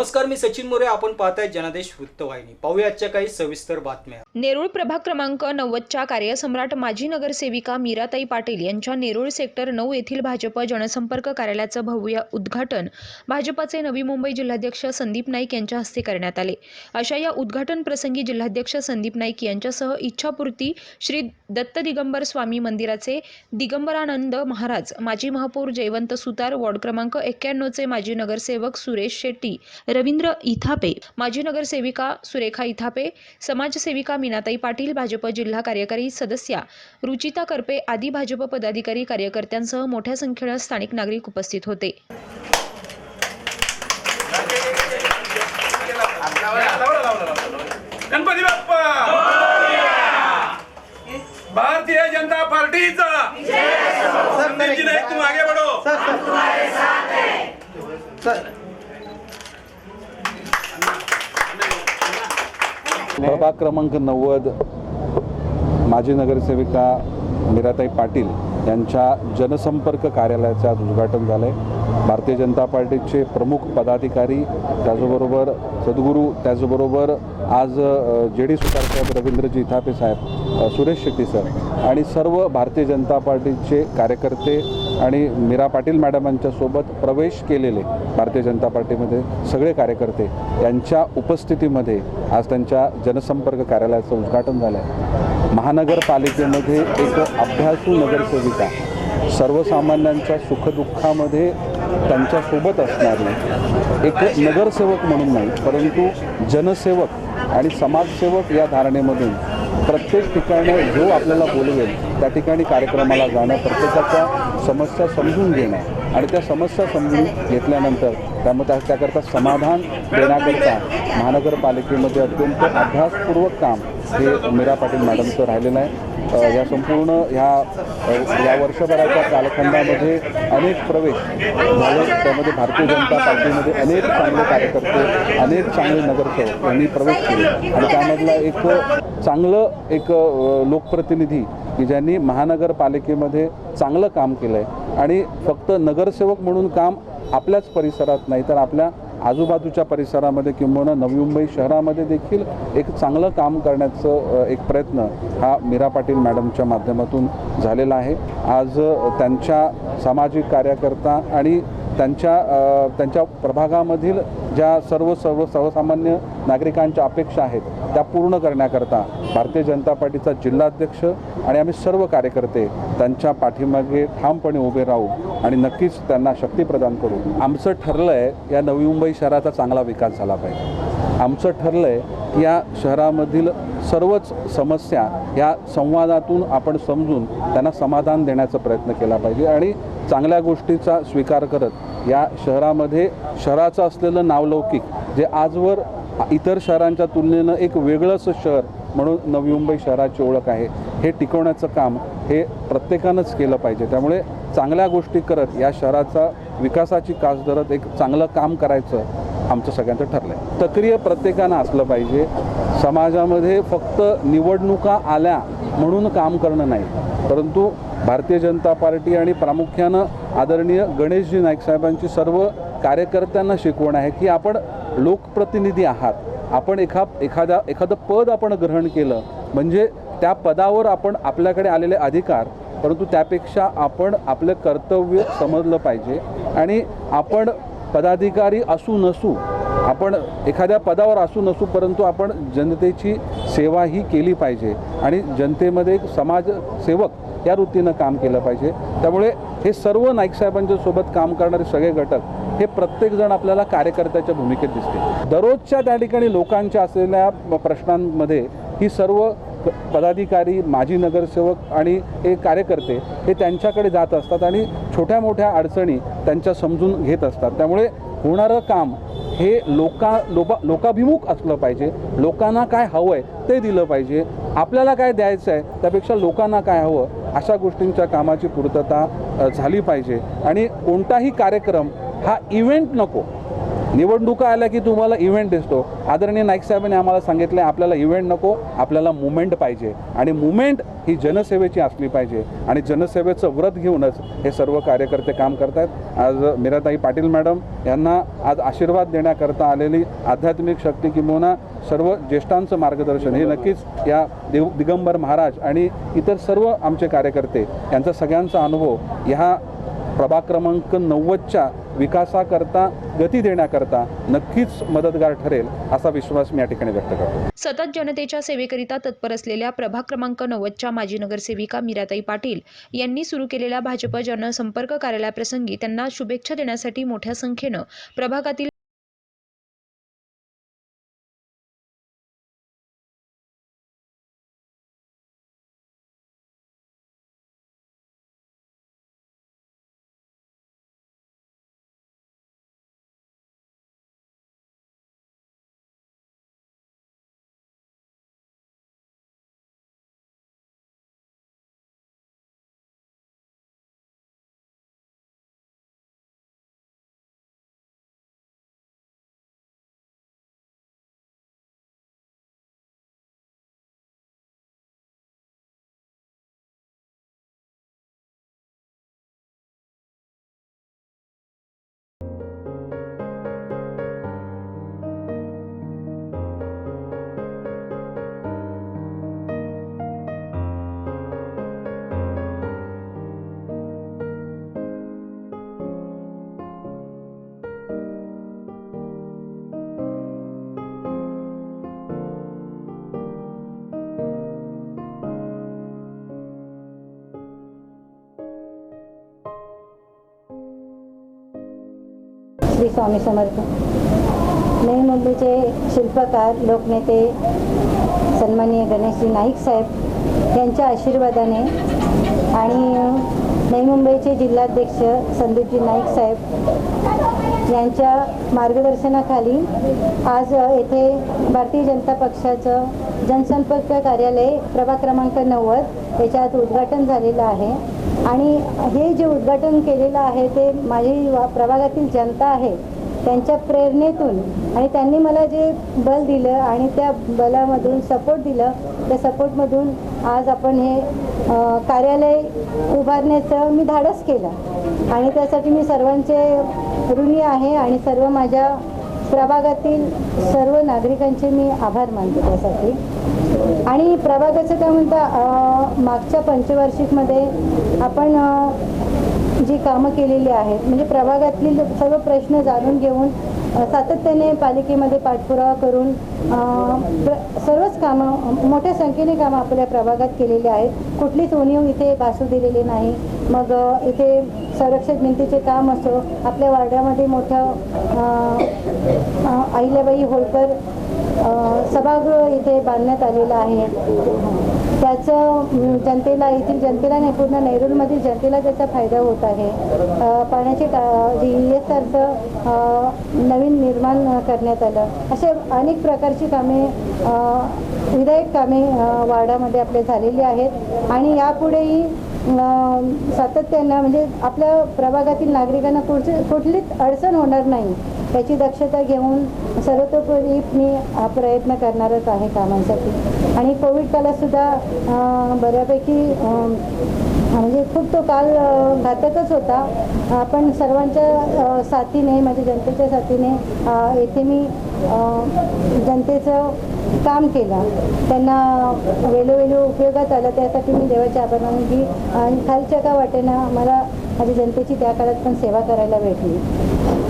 नमस्कार मी सचिन मोरे. आपण पाहताय जनादेश वृत्तवाहिनी. पाहूया आजच्या काही सविस्तर बातम्या. नेरूळ प्रभाग क्रमांक नव्वदच्या कार्यसम्राट माजी नगरसेविका मीराताई पाटील यांच्या नेरूळ सेक्टर नऊ येथील भाजप जनसंपर्क कार्यालयाचं भव्य उद्घाटन भाजपाचे नवी मुंबई जिल्हाध्यक्ष संदीप नाईक यांच्या हस्ते करण्यात आले. अशा या उद्घाटन प्रसंगी जिल्हाध्यक्ष संदीप नाईक यांच्यासह इच्छापूर्ती श्री दत्त दिगंबर स्वामी मंदिराचे दिगंबरानंद महाराज माजी महापौर जयवंत सुतार वॉर्ड क्रमांक एक्क्याण्णवचे माजी नगरसेवक सुरेश शेट्टी रवींद्र इथापे माजी नगरसेविका सुरेखा इथापे समाजसेविका मीनाताई पाटील भाजप जिल्हा कार्यकारी सदस्या रुचिता करपे आदी भाजप पदाधिकारी कार्यकर्त्यांसह मोठ्या संख्येनं स्थानिक नागरिक उपस्थित होते. गणपती बाप्पा! भारतीय जनता पार्टीचा! संदीप जी नाईक तुम आगे बढ़ो प्रभाग क्रमांक नव्वद माजी नगरसेविका मीराताई पाटील यांच्या जनसंपर्क कार्यालयाचं आज उद्घाटन झालं आहे भारतीय जनता पार्टीचे प्रमुख पदाधिकारी त्याचबरोबर सद्गुरू त्याचबरोबर आज J D Sutar saheb Ravindraji Ithape saheb Suresh Shetty sir आणि सर्व भारतीय जनता पार्टीचे कार्यकर्ते आणि मीरा पाटील मॅडमांच्यासोबत प्रवेश केलेले भारतीय जनता पार्टीमध्ये सगळे कार्यकर्ते यांच्या उपस्थितीमध्ये आज त्यांच्या जनसंपर्क कार्यालयाचं उद्घाटन झालं आहे महानगरपालिकेमध्ये एक अभ्यासू नगरसेविका सर्वसामान्यांच्या सुखदुःखामध्ये त्यांच्यासोबत असणारी एक नगरसेवक म्हणून नाही परंतु जनसेवक आणि समाजसेवक या धारणेमधून प्रत्येक ठिकाणी जो आपल्याला बोलवेल त्या ठिकाणी कार्यक्रमाला जाणं प्रत्येकाच्या समस्या समजून घेणं आणि त्या समस्या समजून घेतल्यानंतर त्यामध्ये त्या- त्याकरता समाधान देण्याकरता महानगरपालिकेमध्ये अत्यंत अभ्यासपूर्वक काम हे मीरा पाटील मॅडमचं राहिलेलं आहे. या संपूर्ण ह्या या वर्षभराच्या कालखंडामध्ये अनेक प्रवेश झाले. त्यामध्ये भारतीय जनता पार्टीमध्ये अनेक चांगले कार्यकर्ते अनेक चांगले नगरसेवक यांनी प्रवेश केले. आणि त्यामधला एक चांगलं एक लोकप्रतिनिधी की ज्यांनी महानगरपालिकेमध्ये चांगलं काम केलं आहे आणि फक्त नगरसेवक म्हणून काम आपल्याच परिसरात नाही तर आपल्या आजूबाजूच्या परिसरामध्ये किंबहुना नवी मुंबई शहरामध्ये देखील एक चांगलं काम करण्याचं एक प्रयत्न हा मीरा पाटील मॅडमच्या माध्यमातून झालेला आहे. आज त्यांच्या सामाजिक कार्यकर्ता आणि त्यांच्या त्यांच्या प्रभागामधील ज्या सर्व सर्व सर्वसामान्य नागरिकांच्या अपेक्षा आहेत त्या पूर्ण करण्याकरता भारतीय जनता पार्टीचा जिल्हाध्यक्ष आणि आम्ही सर्व कार्यकर्ते त्यांच्या पाठीमागे ठामपणे उभे राहू आणि नक्कीच त्यांना शक्ती प्रदान करू. आमचं ठरलं आहे या नवी मुंबई शहराचा चांगला विकास झाला पाहिजे. आमचं ठरलं आहे की या शहरामधील सर्वच समस्या या संवादातून आपण समजून त्यांना समाधान देण्याचा प्रयत्न केला पाहिजे आणि चांगल्या गोष्टीचा स्वीकार करत या शहरामध्ये शहराचं असलेलं नावलौकिक जे आजवर इतर शहरांच्या तुलनेनं एक वेगळंच शहर म्हणून नवी मुंबई शहराची ओळख आहे हे टिकवण्याचं काम हे प्रत्येकानंच केलं पाहिजे. त्यामुळे चांगल्या गोष्टी करत या शहराचा विकासाची कास धरत एक चांगलं काम करायचं आमचं सगळ्यांचं ठरलं आहे सक्रिय प्रत्येकानं असलं पाहिजे. समाजामध्ये फक्त निवडणुका आल्या म्हणून काम करणं नाही. परंतु भारतीय जनता पार्टी आणि प्रामुख्यानं आदरणीय गणेशजी नाईक साहेबांची सर्व कार्यकर्त्यांना शिकवण आहे की आपण लोकप्रतिनिधी आहात. आपण एखा एखादा एखादं पद आपण ग्रहण केलं म्हणजे त्या पदावर आपण आपल्याकडे आलेले अधिकार परंतु त्यापेक्षा आपण आपलं कर्तव्य समजलं पाहिजे. आणि आपण पदाधिकारी असू नसू आपण एखाद्या पदावर असू नसू परंतु आपण जनतेची सेवा ही केली पाहिजे. आणि जनतेमध्ये एक समाजसेवक या वृत्तीनं काम केलं पाहिजे. त्यामुळे हे सर्व नाईक साहेबांच्या सोबत काम करणारे सगळे घटक हे प्रत्येकजण आपल्याला कार्यकर्त्याच्या भूमिकेत दिसते दररोजच्या त्या ठिकाणी लोकांच्या असलेल्या प्रश्नांमध्ये ही सर्व पदाधिकारी माजी नगरसेवक आणि हे कार्यकर्ते हे त्यांच्याकडे जात असतात आणि छोट्या मोठ्या अडचणी त्यांच्या समजून घेत असतात. त्यामुळे होणारं काम हे लोका लोका लोकाभिमुख असलं पाहिजे. लोकांना काय हवं आहे ते दिलं पाहिजे. आपल्याला काय द्यायचं आहे त्यापेक्षा लोकांना काय हवं अशा गोष्टींच्या कामाची पूर्तता झाली पाहिजे. आणि कोणताही कार्यक्रम हा इव्हेंट नको. निवडणुका आल्या की तुम्हाला इव्हेंट दिसतो. आदरणीय नाईक साहेबांनी आम्हाला सांगितलं आपल्याला इव्हेंट नको आपल्याला मुवमेंट पाहिजे. आणि मुवमेंट ही जनसेवेची असली पाहिजे. आणि जनसेवेचं व्रत घेऊनच हे सर्व कार्यकर्ते काम करत आहेत आज मीराताई पाटील मॅडम यांना आज आशीर्वाद देण्याकरता आलेली आध्यात्मिक शक्ती किंबहुना सर्व ज्येष्ठांचं मार्गदर्शन हे नक्कीच या देव दिगंबर महाराज आणि इतर सर्व आमचे कार्यकर्ते यांचा सगळ्यांचा अनुभव ह्या प्रभाग क्रमांक नव्वदच्या विकासाकरता गती देण्याकरता नक्कीच मदतगार ठरेल असा विश्वास मी या ठिकाणी व्यक्त करतो. सतत जनतेच्या सेवेकरिता तत्पर असलेल्या प्रभाग क्रमांक नव्वदच्या माजी नगरसेविका मीराताई पाटील यांनी सुरू केलेल्या भाजप जनसंपर्क कार्यालयाप्रसंगी त्यांना शुभेच्छा देण्यासाठी मोठ्या संख्येनं प्रभागातील स्वामी समर्थ मी मुंबईचे शिल्पकार लोकनेते सन्माननीय गणेशजी नाईक साहेब यांच्या आशीर्वादाने आणि नवी मुंबईचे जिल्हाध्यक्ष संदीपजी नाईक साहेब यांच्या मार्गदर्शनाखाली आज येथे भारतीय जनता पक्षाचं जनसंपर्क कार्यालय प्रभाग क्रमांक नव्वद याच्यात उद्घाटन झालेलं आहे. आणि हे जे उद्घाटन केलेलं आहे ते माझी वा- प्रभागातील जनता आहे त्यांच्या प्रेरणेतून आणि त्यांनी मला जे बल दिलं आणि त्या बलामधून सपोर्ट दिलं त्या सपोर्टमधून आज आपण हे कार्यालय उभारण्याचं मी धाडस केलं. आणि त्यासाठी मी सर्वांचे ऋणी आहे आणि सर्व माझ्या प्रभागातील सर्व नागरिकांचे मी आभार मानते त्यासाठी. आणि प्रभागाचं काय म्हणता मागच्या पंचवार्षिकमध्ये आपण जी कामं केलेली आहेत म्हणजे प्रभागातील सर्व प्रश्न जाणून घेऊन सातत्याने पालिकेमध्ये पाठपुरावा करून प्र- सर्वच कामं मोठ्या संख्येने कामं आपल्या प्रभागात केलेली आहेत. कुठलीच उणीव इथे भासू दिलेली नाही. मग इथे संरक्षक भिंतीचे काम असो आपल्या वार्डामध्ये मोठं अहिल्याबाई होळकर सभागृह इथे बांधण्यात आलेलं आहे. त्याचं जनतेला येथील जनतेला नाही पूर्ण नेरूलमधील जनतेला त्याचा फायदा होत आहे. पाण्याची टा जी ई नवीन निर्माण करण्यात आलं. असे अनेक प्रकारची कामे विधायक कामे वार्डामध्ये आपले झालेली आहेत. आणि यापुढेही सातत्यानं म्हणजे आपल्या प्रभागातील नागरिकांना कुठची कुठलीच अडचण होणार नाही. याची दक्षता घेऊन सर्वतोपरी मी हा प्रयत्न करणारच आहे कामांसाठी. आणि कोविड काळातसुद्धा बऱ्यापैकी म्हणजे खूप तो काल घातकच होता. आपण पण सर्वांच्या साथीने म्हणजे जनतेच्या साथीने येथे मी जनतेचं काम केलं. त्यांना वेळोवेळी उपयोगात आलं. त्यासाठी मी देवाच्या आभार मानून की आणि खालच्या का वाटेनं मला माझ्या म्हणजे जनतेची त्या काळात पण सेवा करायला भेटली.